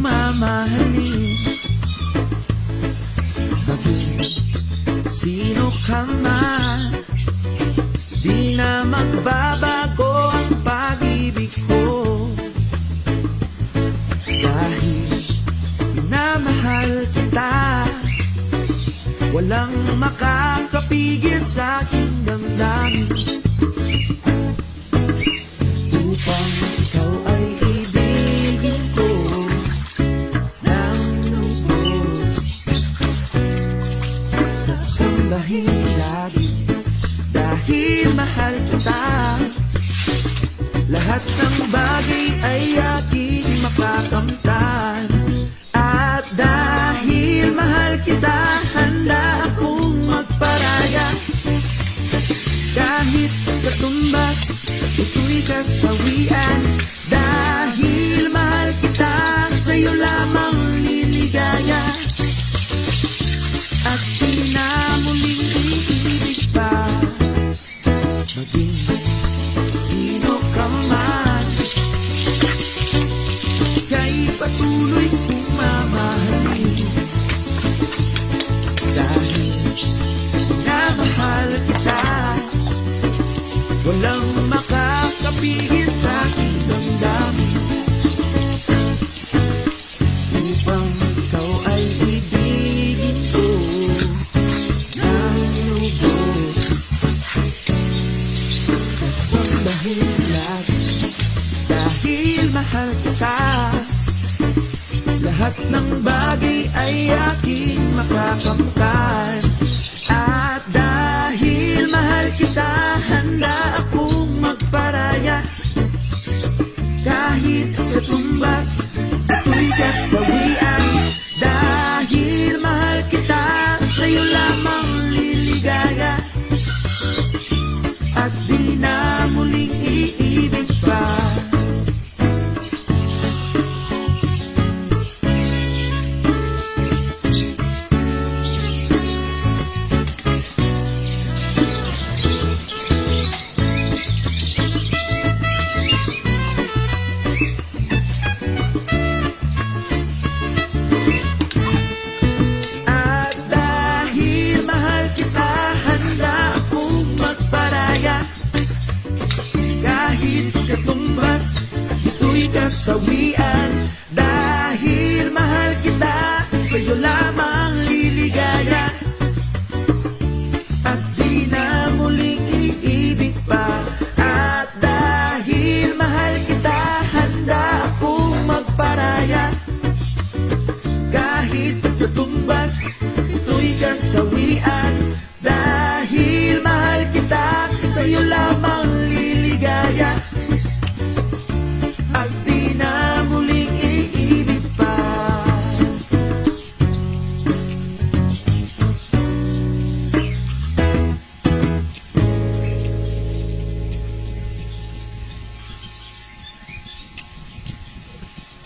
mamahalin. Maging sino ka man Di na magbabago ang pag-ibig ko. Dahil minamahal kita Walang makakapigil sa aking damdamin dahil mahal kita. Lahat ng bagay ay aking makakamtan. At dahil mahal kita Handa akong magparaya. Kahit katumbas Ito'y kasawian. Dahil mahal kita Sa'yo lamang liligaya At Sasambahin lagi Dahil mahal kita Lahat ng bagay ay aking makakamtan. At dahil mahal kita Handa akong magparaya. Kahit katumbas Ito'y kasawian. Dahil mahal kita Sa'yo lamang liligaya. At di kasawian. Dahil mahal kita, sa'yo lamang liligaya. At di na muling iibig pa. At dahil mahal kita, handa akong magparaya. Kahit katumbas, ito'y kasawian